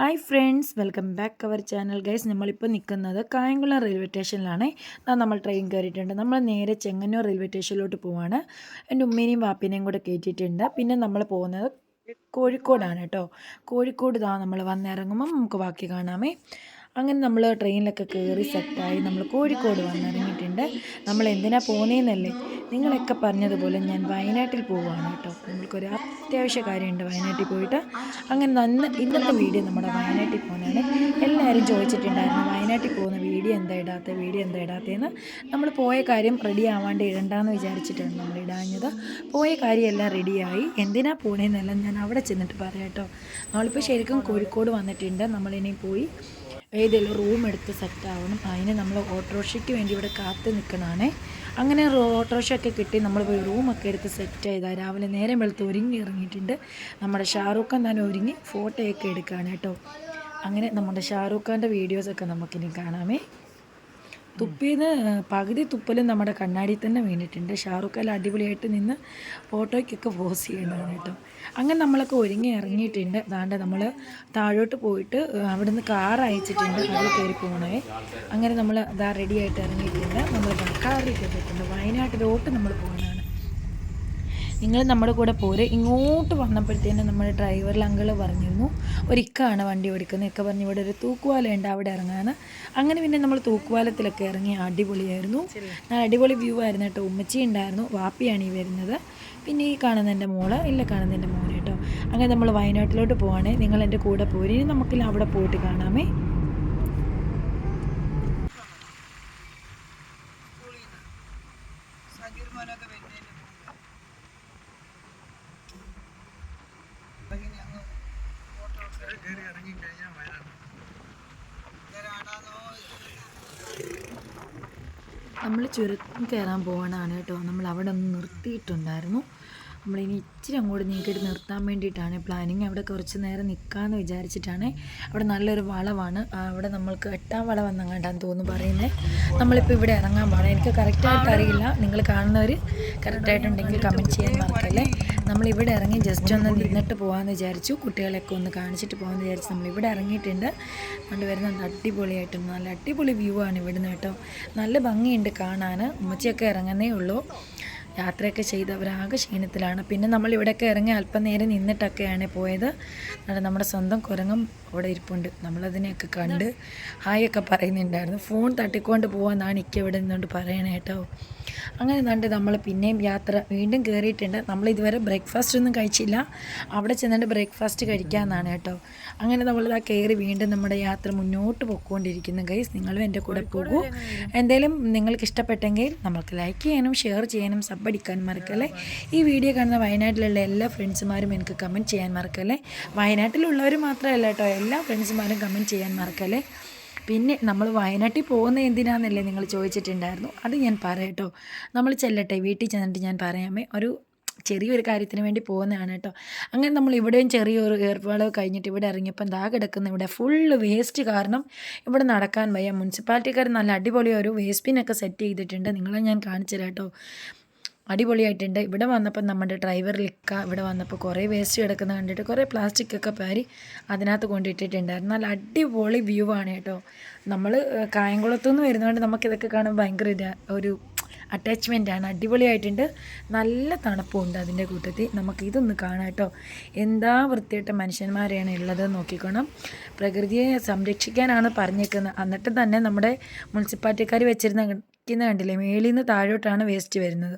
Hi friends welcome back our channel guys നമ്മളിപ്പോൾ നിൽക്കുന്നത് Kayamkulam railway സ്റ്റേഷനിലാണ് നമ്മൾ ട്രെയിൻ കയറിയിട്ടുണ്ട് നമ്മൾ നേരെ ചെങ്ങന്നൂർ റെയിൽവേ സ്റ്റേഷനിലോട്ട് പോവാണ്. എന്റെ ഉമ്മേനെയും വാപ്പിനെയും കൂടെ കയറ്റിയിട്ടുണ്ട് പിന്നെ നമ്മൾ പോകുന്നത് കോഴിക്കോടാണ് കേട്ടോ. കോഴിക്കോട് ദാ നമ്മൾ വന്നിറങ്ങുമ്പം നമുക്ക് ബാക്കി കാണാമേ. അങ്ങനെ നമ്മൾ ട്രെയിനിലൊക്കെ കയറി സെറ്റായി നമ്മൾ കോഴിക്കോട് വന്നിറങ്ങിയിട്ടുണ്ട്. നമ്മൾ എന്തിനാണ് പോകുന്നതെന്നല്ലേ നിങ്ങളൊക്കെ പറഞ്ഞതുപോലെ ഞാൻ വയനാട്ടിൽ പോവുകയാണ് കേട്ടോ. നമ്മൾക്കൊരു അത്യാവശ്യ കാര്യമുണ്ട് വയനാട്ടിൽ പോയിട്ട്. അങ്ങനെ നന്ന് ഇന്നത്തെ വീഡിയോ നമ്മുടെ വയനാട്ടിൽ പോകുന്നതാണ് എല്ലാവരും ചോദിച്ചിട്ടുണ്ടായിരുന്നു വയനാട്ടിൽ പോകുന്ന വീഡിയോ എന്താ ഇടാത്ത വീഡിയോ എന്താ ഇടാത്തതെന്ന് നമ്മൾ പോയ കാര്യം റെഡി ആവാണ്ട് ഇടണ്ടെന്ന് വിചാരിച്ചിട്ടാണ് നമ്മൾ ഇടാഞ്ഞത്. പോയ കാര്യമെല്ലാം റെഡിയായി എന്തിനാ പോണേന്നെല്ലാം ഞാൻ അവിടെ ചെന്നിട്ട് പറയാം കേട്ടോ. നമ്മളിപ്പോൾ ശരിക്കും കോഴിക്കോട് വന്നിട്ടുണ്ട്. നമ്മളിനി പോയി ഏതെങ്കിലും റൂം എടുത്ത് സെറ്റ് ആവണം. അതിന് നമ്മൾ ഓട്ടോറിക്ഷയ്ക്ക് വേണ്ടി ഇവിടെ കാത്തു നിൽക്കണതാണേ അങ്ങനെ ഓട്ടോറിക്ഷ ഒക്കെ കിട്ടി. നമ്മൾ പോയി റൂമൊക്കെ എടുത്ത് സെറ്റ് ചെയ്താൽ രാവിലെ നേരം വെളുത്ത് ഒരുങ്ങി ഇറങ്ങിയിട്ടുണ്ട്. നമ്മുടെ ഷാറൂഖ് ഖാൻ തന്നെ ഒരുങ്ങി ഫോട്ടോയൊക്കെ എടുക്കുകയാണ് കേട്ടോ. അങ്ങനെ നമ്മുടെ ഷാറൂഖ് ഖാന്റെ വീഡിയോസൊക്കെ നമുക്കിനി കാണാമേ. തുപ്പിന്ന് പകുതി തുപ്പലും നമ്മുടെ കണ്ണാടി തന്നെ വീണിട്ടുണ്ട്. ഷാറുഖ് അല്ല അടിപൊളിയായിട്ട് നിന്ന് ഫോട്ടോയ്ക്കൊക്കെ പോസ് ചെയ്യേണ്ടതാണ് കേട്ടോ. അങ്ങനെ നമ്മളൊക്കെ ഒരുങ്ങി ഇറങ്ങിയിട്ടുണ്ട്. അതാണ്ട് നമ്മൾ താഴോട്ട് പോയിട്ട് അവിടുന്ന് കാർ അയച്ചിട്ടുണ്ട്. അതിൽ കയറി പോകണേ അങ്ങനെ നമ്മൾ അതാ റെഡി ആയിട്ട് ഇറങ്ങിയിട്ടുണ്ട് നമ്മൾ കാറിൽ കയറിയിട്ടുണ്ട് വയനാട്ടിലോട്ട് നമ്മൾ പോകുന്നതാണ്. നിങ്ങൾ നമ്മുടെ കൂടെ പോര്. ഇങ്ങോട്ട് വന്നപ്പോഴത്തേനും നമ്മുടെ ഡ്രൈവറിൽ അങ്കിൾ പറഞ്ഞിരുന്നു ഒരിക്കാണ് വണ്ടി ഓടിക്കുന്നത്. ഒക്കെ പറഞ്ഞു ഇവിടെ ഒരു തൂക്കുവാലയുണ്ട് അവിടെ ഇറങ്ങാന്ന്. അങ്ങനെ പിന്നെ നമ്മൾ തൂക്കുവാലത്തിലൊക്കെ ഇറങ്ങി അടിപൊളിയായിരുന്നു. അടിപൊളി വ്യൂ ആയിരുന്നു കേട്ടോ. ഉമ്മച്ചി ഉണ്ടായിരുന്നു വാപ്പിയാണ് ഈ വരുന്നത്. പിന്നെ ഈ കാണുന്ന എന്റെ മോൾ ഇല്ല കാണുന്ന എന്റെ മോനെ കേട്ടോ. അങ്ങനെ നമ്മൾ വയനാട്ടിലോട്ട് പോവാണേ. നിങ്ങൾ എന്റെ കൂടെ പോരി. നമുക്കില്ല അവിടെ പോയിട്ട് കാണാമേ. നമ്മൾ ചുരം കയറാൻ പോകണമാണ് കേട്ടോ. നമ്മൾ അവിടെ ഒന്ന് നിർത്തിയിട്ടുണ്ടായിരുന്നു. നമ്മളിനി ഇച്ചിരി അങ്ങോട്ട് നീക്കിയിട്ട് നിർത്താൻ വേണ്ടിയിട്ടാണ് പ്ലാനിങ് അവിടെ കുറച്ച് നേരം നിൽക്കാമെന്ന് വിചാരിച്ചിട്ടാണ്. അവിടെ നല്ലൊരു വളവാണ്. അവിടെ നമ്മൾക്ക് എട്ടാം വളവെന്നങ്ങാണ്ടാന്ന് തോന്നുന്നു പറയുന്നത് നമ്മളിപ്പോൾ ഇവിടെ ഇറങ്ങാൻ പാടാം എനിക്ക് കറക്റ്റായിട്ട് അറിയില്ല. നിങ്ങൾ കാണുന്നവർ കറക്റ്റായിട്ടുണ്ടെങ്കിൽ കമന്റ് ചെയ്യാൻ മറക്കല്ലേ. നമ്മളിവിടെ ഇറങ്ങി ജസ്റ്റ് ഒന്ന് നിന്നിട്ട് പോകാമെന്ന് വിചാരിച്ചു. കുട്ടികളെയൊക്കെ ഒന്ന് കാണിച്ചിട്ട് പോകാമെന്ന് വിചാരിച്ചു. നമ്മളിവിടെ ഇറങ്ങിയിട്ടുണ്ട്. അതുകൊണ്ട് വരുന്നത് അടിപൊളിയായിട്ടുണ്ട് നല്ല അടിപൊളി വ്യൂ ആണ് ഇവിടുന്ന് കേട്ടോ. നല്ല ഭംഗിയുണ്ട് കാണാൻ ഉമ്മച്ചിയൊക്കെ ഇറങ്ങുന്നേ ഉള്ളൂ. യാത്രയൊക്കെ ചെയ്തവരാകെ ക്ഷീണത്തിലാണ്. പിന്നെ നമ്മൾ ഇവിടെയൊക്കെ ഇറങ്ങി അല്പം നേരം നിന്നിട്ടൊക്കെയാണ് പോയത്. അവിടെ നമ്മുടെ സ്വന്തം കുരങ്ങും അവിടെ ഇരിപ്പുണ്ട്. നമ്മളതിനെയൊക്കെ കണ്ട് ഹായൊക്കെ പറയുന്നുണ്ടായിരുന്നു. ഫോൺ തട്ടിക്കൊണ്ട് പോകാമെന്നാണ് ഇക്ക ഇവിടെ നിന്നുകൊണ്ട് പറയണേ കേട്ടോ. അങ്ങനെ കണ്ട് നമ്മൾ പിന്നെയും യാത്ര വീണ്ടും കയറിയിട്ടുണ്ട് നമ്മൾ ഇതുവരെ ബ്രേക്ക്ഫാസ്റ്റ് ഒന്നും കഴിച്ചില്ല. അവിടെ ചെന്നിട്ട് ബ്രേക്ക്ഫാസ്റ്റ് കഴിക്കാമെന്നാണ് കേട്ടോ. അങ്ങനെ നമ്മൾ ആ കയറി വീണ്ടും നമ്മുടെ യാത്ര മുന്നോട്ട് പോയിക്കൊണ്ടിരിക്കുന്നു ഗൈസ് നിങ്ങളും എന്റെ കൂടെ പോകൂ. എന്തെങ്കിലും നിങ്ങൾക്ക് ഇഷ്ടപ്പെട്ടെങ്കിൽ നമുക്ക് ലൈക്ക് ചെയ്യാനും ഷെയർ ചെയ്യാനും സബ് അടിക്കാൻ മറക്കല്ലേ? ഈ വീഡിയോ കാണുന്ന വയനാട്ടിലുള്ള എല്ലാ ഫ്രണ്ട്സുമാരും എനിക്ക് കമന്റ് ചെയ്യാൻ മറക്കല്ലേ? വയനാട്ടിലുള്ളവർ മാത്രമല്ല കേട്ടോ എല്ലാ ഫ്രണ്ട്സുമാരും കമന്റ് ചെയ്യാൻ മറക്കല്ലേ? പിന്നെ നമ്മൾ വയനാട്ടിൽ പോകുന്ന എന്തിനാണെന്നല്ലേ നിങ്ങൾ ചോദിച്ചിട്ടുണ്ടായിരുന്നു? അത് ഞാൻ പറയട്ടോ നമ്മൾ ചെല്ലട്ടെ വീട്ടിൽ ചെന്നിട്ട് ഞാൻ പറയാമേ ഒരു ചെറിയൊരു കാര്യത്തിന് വേണ്ടി പോകുന്നതാണ് കേട്ടോ. അങ്ങനെ നമ്മൾ ഇവിടെയും ചെറിയൊരു ഏർപ്പാട് കഴിഞ്ഞിട്ട് ഇവിടെ ഇറങ്ങിയപ്പോൾ ദാ കിടക്കുന്ന ഇവിടെ. ഫുള്ള് വേസ്റ്റ് കാരണം ഇവിടെ നടക്കാൻ വയ്യ. മുനിസിപ്പാലിറ്റിക്കാർ നല്ല അടിപൊളി ഒരു വേസ്റ്റ് ബിന്നൊക്കെ സെറ്റ് ചെയ്തിട്ടുണ്ട്. നിങ്ങളെ ഞാൻ കാണിച്ചു കേട്ടോ. അടിപൊളിയായിട്ടുണ്ട്. ഇവിടെ വന്നപ്പോൾ നമ്മുടെ ഡ്രൈവർ ലിക്ക ഇവിടെ വന്നപ്പോൾ കുറേ വേസ്റ്റ് കിടക്കുന്ന കണ്ടിട്ട് കുറേ പ്ലാസ്റ്റിക് ഒക്കെ പാരി അതിനകത്ത് കൊണ്ടിട്ടിട്ടുണ്ടായിരുന്നു. നല്ല അടിപൊളി വ്യൂ ആണ് കേട്ടോ. നമ്മൾ കായംകുളത്തു നിന്ന് വരുന്നതുകൊണ്ട് നമുക്കിതൊക്കെ കാണുമ്പോൾ ഭയങ്കര ഒരു അറ്റാച്ച്മെന്റ് ആണ്. അടിപൊളിയായിട്ടുണ്ട്. നല്ല തണുപ്പുണ്ട് അതിന്റെ കൂട്ടത്തിൽ. നമുക്ക് ഇതൊന്ന് കാണാം കേട്ടോ. എന്താ വൃത്തിയിട്ട മനുഷ്യന്മാരെയാണ് ഉള്ളത് നോക്കിക്കോണം. പ്രകൃതിയെ സംരക്ഷിക്കാനാണ് പറഞ്ഞേക്കുന്നത് എന്നിട്ട് തന്നെ നമ്മുടെ മുനിസിപ്പാലിറ്റിക്കാർ വെച്ചിരുന്ന കണ്ടില്ലേ മേളിൽ നിന്ന് താഴോട്ടാണ് വേസ്റ്റ് വരുന്നത്.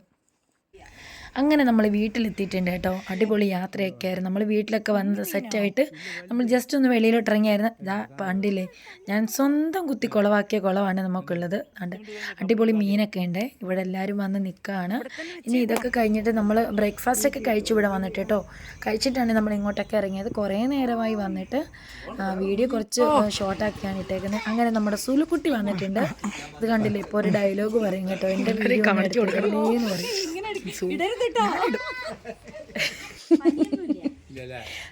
അങ്ങനെ നമ്മൾ വീട്ടിലെത്തിയിട്ടുണ്ട് കേട്ടോ. അടിപൊളി യാത്രയൊക്കെ ആയിരുന്നു. നമ്മൾ വീട്ടിലൊക്കെ വന്ന് സെറ്റായിട്ട് നമ്മൾ ജസ്റ്റ് ഒന്ന് വെളിയിലോട്ട് ഇറങ്ങിയായിരുന്നു. ഇതാ പണ്ടില്ലേ ഞാൻ സ്വന്തം കുത്തി കുളവാക്കിയ കുളമാണ് നമുക്കുള്ളത്. ഉണ്ട് അടിപൊളി മീനൊക്കെ ഉണ്ട്. ഇവിടെ എല്ലാവരും വന്ന് നിൽക്കുകയാണ് ഇനി ഇതൊക്കെ കഴിഞ്ഞിട്ട് നമ്മൾ ബ്രേക്ക്ഫാസ്റ്റ് ഒക്കെ കഴിച്ചു ഇവിടെ വന്നിട്ട് കേട്ടോ. കഴിച്ചിട്ടാണ് നമ്മൾ ഇങ്ങോട്ടൊക്കെ ഇറങ്ങിയത്. കുറേ നേരമായി വന്നിട്ട് വീഡിയോ കുറച്ച് ഷോർട്ടാക്കിയാണ് ഇട്ടേക്കുന്നത്. അങ്ങനെ നമ്മുടെ സുലുക്കുട്ടി വന്നിട്ടുണ്ട്. ഇത് കണ്ടില്ലേ? ഇപ്പോൾ ഒരു ഡയലോഗ് പറയും കേട്ടോ. എന്റെ വീഡിയോ എന്ന് പറയും. ഇടരുതിട്ടോ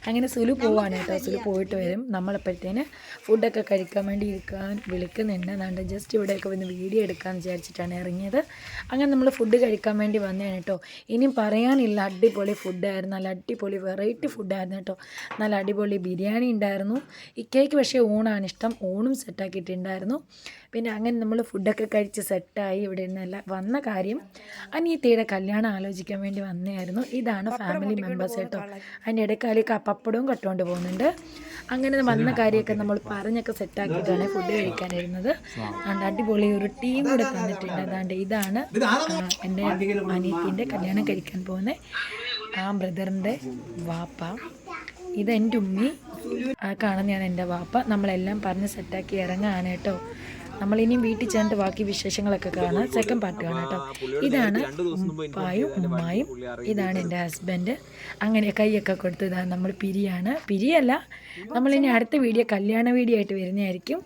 അങ്ങനെ സുലു പോവാണ് കേട്ടോ. സുലു പോയിട്ട് വരും. നമ്മളപ്പോഴത്തേന് ഫുഡൊക്കെ കഴിക്കാൻ വേണ്ടി ഇരിക്കാൻ വിളിക്കുന്നുണ്ട് അതുകൊണ്ട് ജസ്റ്റ് ഇവിടെയൊക്കെ വന്ന് വീഡിയോ എടുക്കാമെന്ന് വിചാരിച്ചിട്ടാണ് ഇറങ്ങിയത്. അങ്ങനെ നമ്മൾ ഫുഡ് കഴിക്കാൻ വേണ്ടി വന്നതാണ് കേട്ടോ. ഇനിയും പറയാനില്ല. അടിപൊളി ഫുഡായിരുന്നു നല്ല അടിപൊളി വെറൈറ്റി ഫുഡായിരുന്നു കേട്ടോ. നല്ല അടിപൊളി ബിരിയാണി ഉണ്ടായിരുന്നു. ഈ കേക്ക് പക്ഷേ ഊണാണ് ഇഷ്ടം. ഊണും സെറ്റാക്കിയിട്ടുണ്ടായിരുന്നു പിന്നെ അങ്ങനെ നമ്മൾ ഫുഡൊക്കെ കഴിച്ച് സെറ്റായി ഇവിടെ നിന്നല്ല വന്ന കാര്യം അനിയത്തിയുടെ കല്യാണം ആലോചിക്കാൻ വേണ്ടി വന്നതായിരുന്നു. ഇതാണ് ഫാമിലി മെമ്പേഴ്സ് കേട്ടോ. അതിന്റെ ഇടയ്ക്കാലേക്ക് കപ്പപ്പടവും പപ്പടവും കട്ടുകൊണ്ട് പോകുന്നുണ്ട്. അങ്ങനെ വന്ന കാര്യമൊക്കെ നമ്മൾ പറഞ്ഞൊക്കെ സെറ്റാക്കിയിട്ടാണ് ഫുഡ് കഴിക്കാനിരുന്നത്. അതുകൊണ്ട് അടിപൊളി ഒരു ടീം കൂടെ തന്നിട്ടുണ്ട്. അതുകൊണ്ട് ഇതാണ് എന്റെ അനിയത്തിന്റെ കല്യാണം കഴിക്കാൻ പോകുന്ന ആ ബ്രദറിന്റെ വാപ്പ. ഇത് എന്റെ ഉമ്മി. ആ കാണാൻ ഞാൻ എന്റെ വാപ്പ. നമ്മളെല്ലാം പറഞ്ഞ് സെറ്റാക്കി ഇറങ്ങാണ് കേട്ടോ. നമ്മളിനിയും വീട്ടിൽ ചെന്നിട്ട് ബാക്കി വിശേഷങ്ങളൊക്കെ കാണാം. സെക്കൻഡ് പാർട്ട് കാണാം കേട്ടോ. ഇതാണ് ഉപ്പായും ഉമ്മായും ഇതാണ് എന്റെ ഹസ്ബൻഡ് അങ്ങനെ കൈയൊക്കെ കൊടുത്ത് ഇതാണ് നമ്മൾ പിരിയാണ്. പിരിയല്ല. നമ്മളിനി അടുത്ത വീഡിയോ കല്യാണ വീഡിയോ ആയിട്ട് വരുന്നതായിരിക്കും.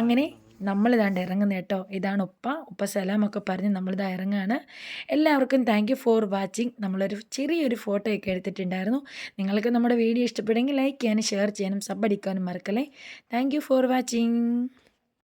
അങ്ങനെ നമ്മളിതാണ്ട് ഇറങ്ങുന്ന കേട്ടോ. ഇതാണ് ഉപ്പ. ഉപ്പ സലാമൊക്കെ പറഞ്ഞ് നമ്മളിതാ ഇറങ്ങുകയാണ് എല്ലാവർക്കും താങ്ക് യു ഫോർ വാച്ചിങ് നമ്മളൊരു ചെറിയൊരു ഫോട്ടോ ഒക്കെ എടുത്തിട്ടുണ്ടായിരുന്നു. നിങ്ങൾക്ക് നമ്മുടെ വീഡിയോ ഇഷ്ടപ്പെടുമെങ്കിൽ ലൈക്ക് ചെയ്യാനും ഷെയർ ചെയ്യാനും സബ് അടിക്കാനും മറക്കല്ലേ. Thank you for watching